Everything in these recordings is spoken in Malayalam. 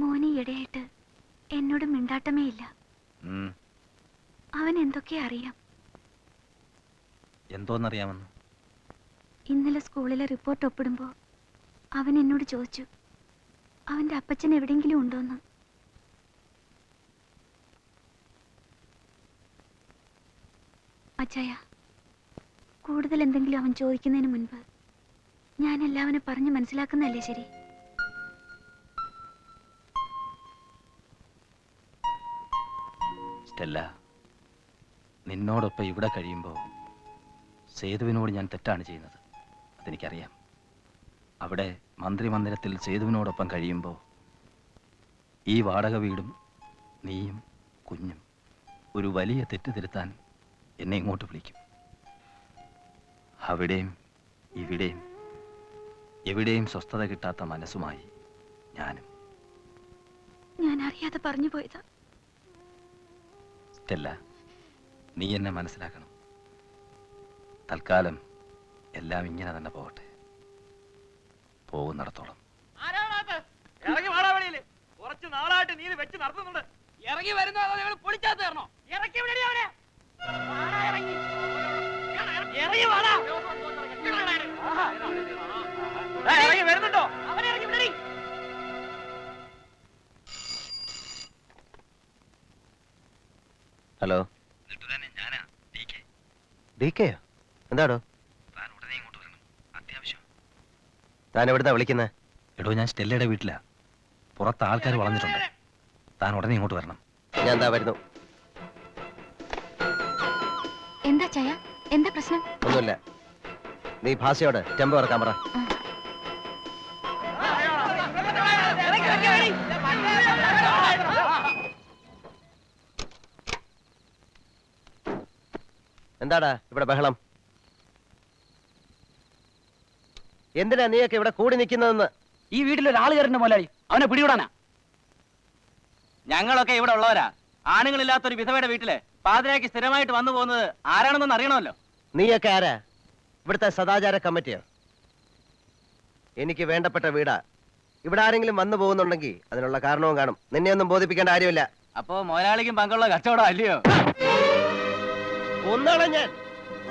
മോനി ഇടയായിട്ട് എന്നോട് മിണ്ടാട്ടമേ ഇല്ല. അവൻ എന്തൊക്കെ അറിയാം? എന്തോന്നറിയാമെന്ന്? ഇന്നലെ സ്കൂളിലെ റിപ്പോർട്ട് ഒപ്പിടുമ്പോ അവൻ എന്നോട് ചോദിച്ചു അവന്റെ അപ്പച്ചൻ എവിടെങ്കിലും ഉണ്ടോന്ന്? അച്ചായ കൂടുതൽ എന്തെങ്കിലും അവൻ ചോദിക്കുന്നതിന് മുൻപ് ഞാൻ എല്ലാവനെ പറഞ്ഞു മനസ്സിലാക്കുന്നതല്ലേ ശരി? സ്റ്റെല്ല നിന്നോടൊപ്പം ഇവിടെ കഴിയുമ്പോൾ സേതുവിനോട് ഞാൻ തെറ്റാണ് ചെയ്യുന്നത്. അതെനിക്കറിയാം. അവിടെ മന്ത്രിമന്ദിരത്തിൽ സേതുവിനോടൊപ്പം കഴിയുമ്പോൾ ഈ വാടക വീടും നീയും കുഞ്ഞും ഒരു വലിയ തെറ്റ് തിരുത്താൻ എന്നെ ഇങ്ങോട്ട് വിളിക്കും. അവിടെയും ഇവിടെയും എവിടെയും സ്വസ്ഥത കിട്ടാത്ത മനസ്സുമായി ഞാനും. ഞാൻ അറിയാതെ പറഞ്ഞു പോയതാ. സ്റ്റെല്ല നീ എന്നെ മനസ്സിലാക്കണം. തൽക്കാലം എല്ലാം ഇങ്ങനെ തന്നെ പോകട്ടെ. പോകുന്നിടത്തോളം? ഇറങ്ങി. കുറച്ച് നാളായിട്ട് നീ വെച്ച് നടത്തുന്നുണ്ട്. ഇറങ്ങി വരുന്നോ അതോ ഞങ്ങൾ പൊളിച്ചാത്ത് തരണോ ഇറക്കി വിടടി അവനെ. ഇറങ്ങി. ഇറങ്ങി വാടാ. ഇറങ്ങി വരുന്നുണ്ടോ? അവനെ ഹലോ. എന്താടോ? അത്യാവശ്യം. താൻ എവിടുന്നാ വിളിക്കുന്നത് എടോ ഞാൻ സ്റ്റെല്ലയുടെ വീട്ടിലാ. പുറത്ത് ആൾക്കാർ വളഞ്ഞിട്ടുണ്ട്. താൻ ഉടനെ ഇങ്ങോട്ട് വരണം. ഞാൻ എന്താ വരുന്നു. എന്താ ചായ? എന്താ പ്രശ്നം? ഒന്നുമില്ല. നീ ഭാഷയോട് ടെമ്പോ ഇറക്കാൻ പറ. എന്താടാ ഇവിടെ ബഹളം? എന്തിനാ നീയൊക്കെ ഇവിടെ കൂടി നിൽക്കുന്നതെന്ന്? ഈ വീട്ടിൽ ഒരാൾ കയറുന്ന മുതലാളി. അവനെ പിടിവിടാനാ ഞങ്ങളൊക്കെ ഇവിടെ ഉള്ളവരാ. ആണുങ്ങളില്ലാത്തൊരു വിധവയുടെ വീട്ടിലെ പാതിരാക്കി സ്ഥിരമായിട്ട് വന്നു പോകുന്നത് ആരാണെന്നൊന്ന് അറിയണമല്ലോ. നീയൊക്കെ ആരാ? ഇവിടുത്തെ സദാചാര കമ്മിറ്റിയോ. എനിക്ക് വേണ്ടപ്പെട്ട വീടാ. ഇവിടെ ആരെങ്കിലും വന്നു പോകുന്നുണ്ടെങ്കിൽ അതിനുള്ള കാരണവും കാണും. നിന്നെ ഒന്നും ബോധിപ്പിക്കേണ്ട കാര്യമില്ല. അപ്പോ മുതലാളിക്കും പങ്കുള്ള കച്ചവടം അല്ലയോ? ഒന്നാളെ ഞാൻ.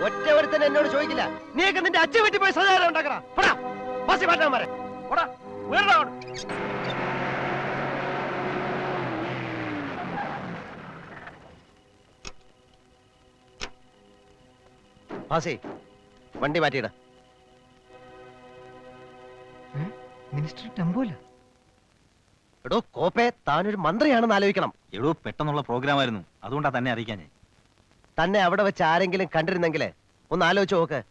ഒറ്റ ഒരുത്തൻ എന്നോട് ചോദിക്കില്ല. നീയൊക്കെ നിന്റെ അച്ഛൻ പറ്റി പോയി സജാരം ഉണ്ടാക്കണം? മാറ്റാൻ ഉയർടാ അങ്ങോട്ട്. ഭാസി വണ്ടി മാറ്റിയിട. മിനിസ്റ്റർ ടെമ്പോല എടോ കോപ്പെ താനൊരു മന്ത്രിയാണെന്ന് ആലോചിക്കണം. എടോ പെട്ടെന്നുള്ള പ്രോഗ്രാം ആയിരുന്നു അതുകൊണ്ടാ തന്നെ അറിയിക്കാൻ ഞാൻ. തന്നെ അവിടെ വെച്ച് ആരെങ്കിലും കണ്ടിരുന്നെങ്കിൽ ഒന്ന് ആലോചിച്ച് നോക്ക്.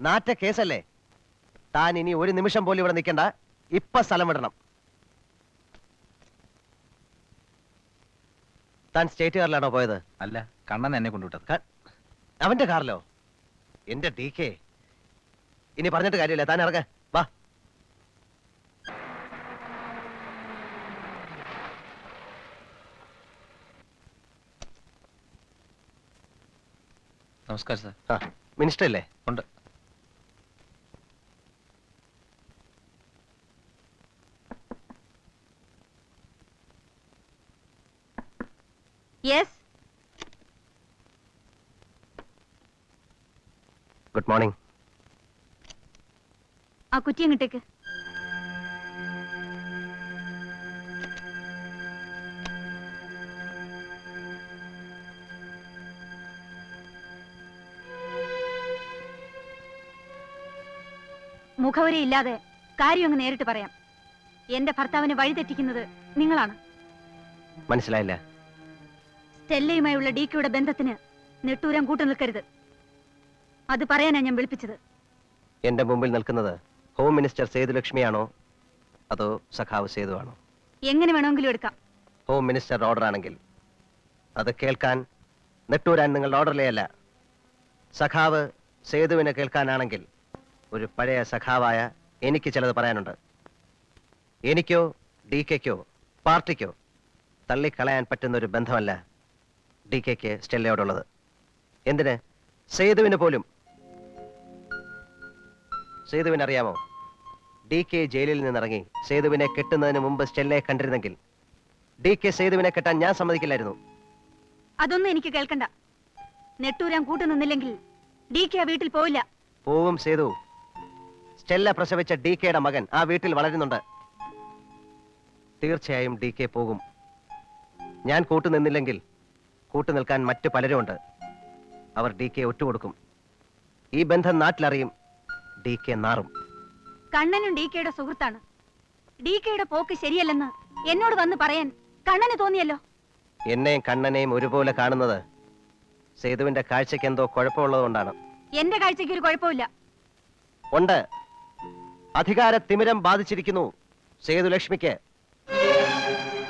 നാറ്റ കേസല്ലേ? താൻ ഇനി ഒരു നിമിഷം പോലും ഇവിടെ നിൽക്കണ്ട. ഇപ്പൊ സ്ഥലം വിടണം. താൻ സ്റ്റേറ്റ് കാറിലാണോ പോയത്? അല്ല കണ്ണൻ എന്നെ കൊണ്ടുവിട്ടത്. അവന്റെ കാറിലോ? എന്റെ ഡി കെ. ഇനി പറഞ്ഞിട്ട് കാര്യമില്ല. താൻ ഇറങ്ങ. നമസ്കാരം സാർ. ആ മിനിസ്റ്റർ അല്ലേ ഉണ്ട്. യെസ് ഗുഡ് മോർണിംഗ് ആ കുറ്റി അങ്ങോട്ടേക്ക് മുഖവരി ഇല്ലാതെ കാര്യം അങ്ങ് നേരിട്ട് പറയാം. എന്റെ ഭർത്താവിനെ വഴിതെറ്റിക്കുന്നത് നിങ്ങളാണ്. മനസ്സിലായില്ല. സ്റ്റെല്ലയുമായുള്ള ഡി കെയുടെ ബന്ധത്തിന് നെട്ടൂരം കൂട്ടു നിൽക്കരുത്. അത് പറയാനാ ഞാൻ വിളിപ്പിച്ചത്. എന്റെ മുമ്പിൽ നിൽക്കുന്നത് ഹോം മിനിസ്റ്റർ സേതുലക്ഷ്മിയാണോ? അതോ സഖാവ് സേതു ആണോ എങ്ങനെ വേണമെങ്കിലും എടുക്കാം. ഹോം മിനിസ്റ്റർ ഓർഡർ ആണെങ്കിൽ അത് കേൾക്കാൻ നെട്ടൂരാൻ നിങ്ങളുടെ ഓർഡറിലേ അല്ല. സഖാവ് സേതുവിനെ കേൾക്കാനാണെങ്കിൽ ഒരു പഴയ സഖാവായ എനിക്ക് ചിലത് പറയാനുണ്ട്. എനിക്കോ ഡി കെക്കോ പാർട്ടിക്കോ തള്ളിക്കളയാൻ പറ്റുന്ന ഒരു ബന്ധമല്ല ഡി കെക്ക് സ്റ്റെല്ലയോടുള്ളത്. എന്തിന്? സേതുവിന് പോലും. സേതുവിന് അറിയാമോ ഡി കെ ജയിലിൽ നിന്നിറങ്ങി സേതുവിനെ കെട്ടുന്നതിന് മുമ്പ് സ്റ്റെല്ലയെ കണ്ടിരുന്നെങ്കിൽ ഡി കെ സേതുവിനെ കെട്ടാൻ ഞാൻ സമ്മതിക്കില്ലായിരുന്നു. അതൊന്നും എനിക്ക് കേൾക്കണ്ട. നെട്ടൂരാൻ കൂട്ടു നിന്നില്ലെങ്കിൽ ഡി കെ വീട്ടിൽ പോവില്ല. പോവും സേതു. സ്റ്റെല്ല പ്രസവിച്ച ഡി കെയുടെ മകൻ ആ വീട്ടിൽ വളരുന്നുണ്ട്. തീർച്ചയായും ഡി കെ പോകും. ഞാൻ കൂട്ടുനിന്നില്ലെങ്കിൽ കൂട്ടുനിൽക്കാൻ മറ്റു പലരുമുണ്ട്. അവർ ഡി കെ ഒറ്റുകൊടുക്കും. ഈ ബന്ധം നാട്ടിലറിയും ഡി കെ നാറും. കണ്ണനും ഡി കെയുടെ സുഹൃത്താണ്. ഡി കെയുടെ പോക്ക് ശരിയല്ലെന്ന് എന്നോട് വന്ന് പറയാൻ കണ്ണന് തോന്നിയല്ലോ. എന്നെയും കണ്ണനെയും ഒരുപോലെ കാണുന്നത് സേതുവിന്റെ കാഴ്ചക്ക് എന്തോ കുഴപ്പമുള്ളതുകൊണ്ടാണ്. എന്റെ കാഴ്ചക്ക് ഒരു കുഴപ്പമില്ല ഉണ്ട്. അധികാര തിമിരം ബാധിച്ചിരിക്കുന്നു സേതുലക്ഷ്മിക്ക്.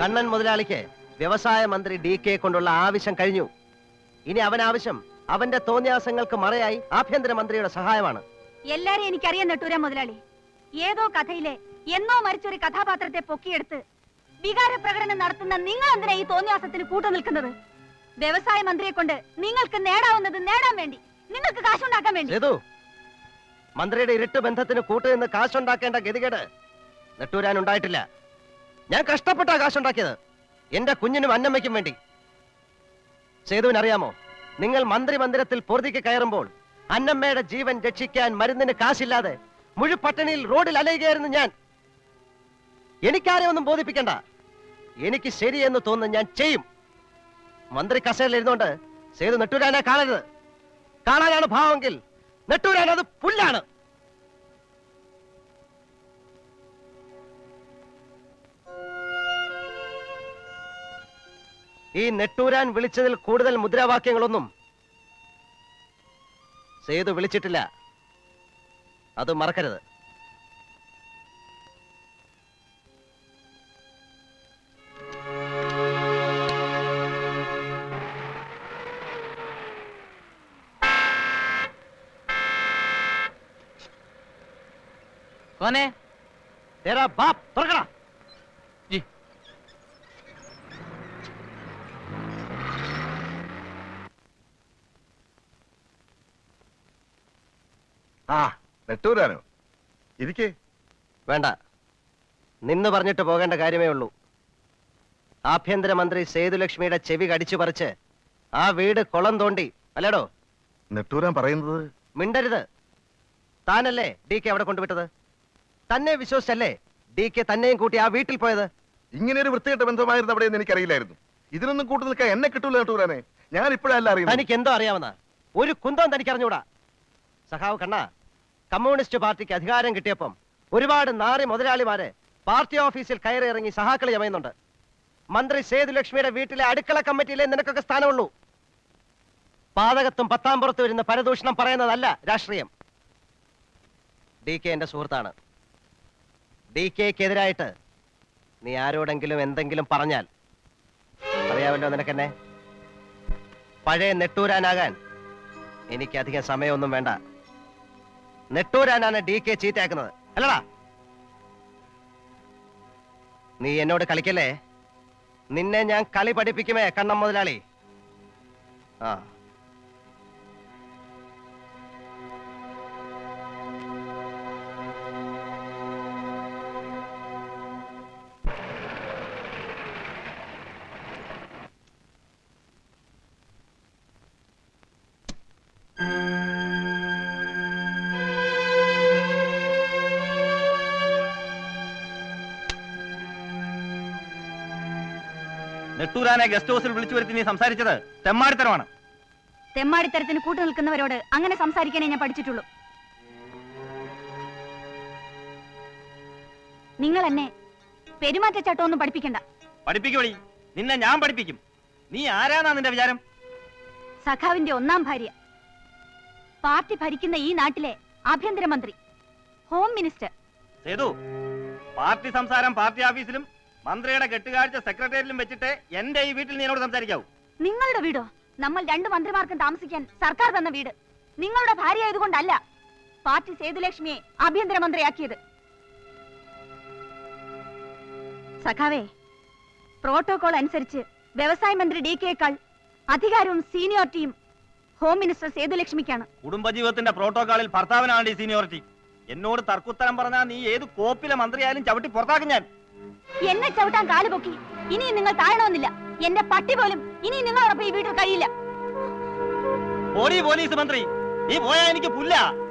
കണ്ണൻ മുതലാളിക്ക് വ്യവസായ മന്ത്രി ഡി കെ കൊണ്ടുള്ള ആവശ്യം കഴിഞ്ഞു. ഇനി അവൻ ആവശ്യം അവന്റെ തോന്നിയാസങ്ങൾക്ക് മറയായി ആഭ്യന്തര മന്ത്രിയുടെ സഹായമാണ്. എല്ലാരെയും എനിക്കറിയാൻ നെട്ടൂര മുതലാളി. ഏതോ കഥയിലെ എന്നോ മരിച്ചൊരു കഥാപാത്രത്തെ പൊക്കിയെടുത്ത് വികാര പ്രകടനം നടത്തുന്ന നിങ്ങൾ എന്തിനാ ഈ തോന്നിയാസത്തിന് കൂട്ടു നിൽക്കുന്നത്? വ്യവസായ മന്ത്രിയെ കൊണ്ട് നിങ്ങൾക്ക് നേടാവുന്നത് നേടാൻ വേണ്ടി നിങ്ങൾക്ക് കാശുണ്ടാക്കാൻ വേണ്ടി. മന്ത്രിയുടെ ഇരുട്ട് ബന്ധത്തിന് കൂട്ടുനിന്ന് കാശുണ്ടാക്കേണ്ട ഗതികേട് നെട്ടൂരാൻ ഉണ്ടായിട്ടില്ല. ഞാൻ കഷ്ടപ്പെട്ടാ കാശുണ്ടാക്കിയത്. എന്റെ കുഞ്ഞിനും അന്നമ്മയ്ക്കും വേണ്ടി. സേതുവിനറിയാമോ നിങ്ങൾ മന്ത്രി മന്ദിരത്തിൽ പൊറുതിക്ക് കയറുമ്പോൾ അന്നമ്മയുടെ ജീവൻ രക്ഷിക്കാൻ മരുന്നിന് കാശില്ലാതെ മുഴു മുഴുപട്ടണിയിൽ റോഡിൽ അലയുകയായിരുന്നു ഞാൻ. എനിക്കാരെ ഒന്നും ബോധിപ്പിക്കണ്ട. എനിക്ക് ശരിയെന്ന് തോന്നുന്നു ഞാൻ ചെയ്യും. മന്ത്രി കസേരയിൽ ഇരുന്നുകൊണ്ട് സേതു നെട്ടൂരാനെ കാണരുത്. കാണാനാണ് ഭാവമെങ്കിൽ നെട്ടൂരാൻ അത് പുല്ലാണ്. ഈ നെട്ടൂരാൻ വിളിച്ചതിൽ കൂടുതൽ മുദ്രാവാക്യങ്ങളൊന്നും സേതു വിളിച്ചിട്ടില്ല. അത് മറക്കരുത്. കോനെ തേരാ ബാപ്പ് തുറക്കടാ. ആ നെട്ടൂരാനോ? ഇരിക്കേ. വേണ്ട. നിന്ന് പറഞ്ഞിട്ട് പോകേണ്ട കാര്യമേ ഉള്ളൂ. ആഭ്യന്തരമന്ത്രി സേതുലക്ഷ്മിയുടെ ചെവി കടിച്ചു പറിച്ച് ആ വീട് കുളം തോണ്ടി അല്ലേടോ? നെട്ടൂരാൻ പറയുന്നത്? മിണ്ടരുത്. താനല്ലേ ഡി കെ അവിടെ കൊണ്ടുവിട്ടത്? തന്നെ വിശ്വസിച്ചല്ലേ? ഡി കെ തന്നെയും കൂട്ടി ആ വീട്ടിൽ പോയത്? ഇങ്ങനെ ഒരു വൃത്തികെട്ട ബന്ധമായിരുന്നു അവിടെ എനിക്കറിയില്ലായിരുന്നു. ഇതിനൊന്നും കൂട്ടു നിൽക്കാൻ എന്നെ കിട്ടൂല കേട്ടൂരാനെ ഞാൻ ഇപ്പോഴല്ല അറിയുന്നത്. തനിക്ക് എന്തോ അറിയാവുന്ന ഒരു കുന്തം തനിക്ക് അറിഞ്ഞൂടാ സഖാവ് കണ്ണ കമ്മ്യൂണിസ്റ്റ് പാർട്ടിക്ക് അധികാരം കിട്ടിയപ്പം ഒരുപാട് നാറി മുതലാളിമാരെ പാർട്ടി ഓഫീസിൽ കയറി ഇറങ്ങി സഹാക്കളി ചമയുന്നുണ്ട്. മന്ത്രി സേതുലക്ഷ്മിയുടെ വീട്ടിലെ അടുക്കള കമ്മിറ്റിയിലെ നിനക്കൊക്കെ സ്ഥാനമുള്ളൂ. പാതകത്തും പത്താം പുറത്ത് വരുന്ന പരദൂഷണം പറയുന്നതല്ല രാഷ്ട്രീയം. ഡി കെ എന്റെ സുഹൃത്താണ്. ഡി കെക്കെതിരായിട്ട് നീ ആരോടെങ്കിലും എന്തെങ്കിലും പറഞ്ഞാൽ അറിയാമല്ലോ നിനക്കെന്നെ. പഴയ നെട്ടൂരാനാകാൻ എനിക്ക് അധികം സമയമൊന്നും വേണ്ട. നെട്ടൂരാനാണ് ഡി കെ ചീത്തയാക്കുന്നത്. അല്ലടാ. നീ എന്നോട് കളിക്കല്ലേ? നിന്നെ ഞാൻ കളി പഠിപ്പിക്കുമേ കണ്ണം മുതലാളി. ആ. നെട്ടൂരാനെ ഗസ്റ്റ് ഹൗസിൽ വിളിച്ചു വരുത്തി നീ സംസാരിച്ചത് തെമ്മാടിത്തരമാണ്. തെമ്മാടിത്തരത്തിന് കൂട്ടു നിൽക്കുന്നവരോട് അങ്ങനെ സംസാരിക്കാനേ ഞാൻ പഠിച്ചിട്ടുള്ളൂ. നിങ്ങൾ എന്നെ പെരുമാറ്റച്ചട്ടമൊന്നും പഠിപ്പിക്കണ്ട. പഠിപ്പിക്കുവഴി നിന്നെ ഞാൻ പഠിപ്പിക്കും. നീ ആരാന്നാ നിന്റെ വിചാരം? സഖാവിന്റെ ഒന്നാം ഭാര്യ. പാർട്ടി ഭരിക്കുന്ന ഈ നാട്ടിലെ ആഭ്യന്തരമന്ത്രി ഹോം മിനിസ്റ്റർ. സേതു പാർട്ടി സംസാരം പാർട്ടി ഓഫീസിലും മന്ത്രിയുടെ കെട്ടുകാഴ്ച സെക്രട്ടേറിയറ്റിലും വെച്ചിട്ട് എന്റെ ഈ വീട്ടിൽ നീ എന്നോട് സംസാരിക്കാവൂ. നിങ്ങളുടെ വീടോ? നമ്മൾ രണ്ട് മന്ത്രിമാർക്കും താമസിക്കാൻ സർക്കാർ തന്ന വീട്. നിങ്ങളുടെ ഭാര്യ ആയതുകൊണ്ടല്ല പാർട്ടി സേതുലക്ഷ്മിയെ ആഭ്യന്തരമന്ത്രിയാക്കിയത്. സഖാവേ പ്രോട്ടോകോൾ അനുസരിച്ച് വ്യവസായ മന്ത്രി ഡി കെക്കാൾ അധികാരവും സീനിയോറിറ്റിയും ഹോം മിനിസ്റ്റർ സേതുലക്ഷ്മിക്കാണ്. കുടുംബജീവിതത്തിന്റെ പ്രോട്ടോകോളിൽ ഭർത്താവിനാണ് ഈ സീനിയോറിറ്റി. എന്നോട് തർക്കുത്തരം പറഞ്ഞാൽ നീ ഏത് കോപ്പിലെ മന്ത്രിയായാലും ചവിട്ടി പുറത്താക്കും ഞാൻ. എന്നെ ചവിട്ടാൻ കാലുപൊക്കി ഇനിയും നിങ്ങൾ താഴണമെന്നില്ല. എന്റെ പട്ടി പോലും ഇനിയും നിങ്ങളോടൊപ്പം ഈ വീട്ടിൽ കഴിയില്ല. പോലീസ് മന്ത്രി. നീ പോയാ എനിക്ക് പുല്ല.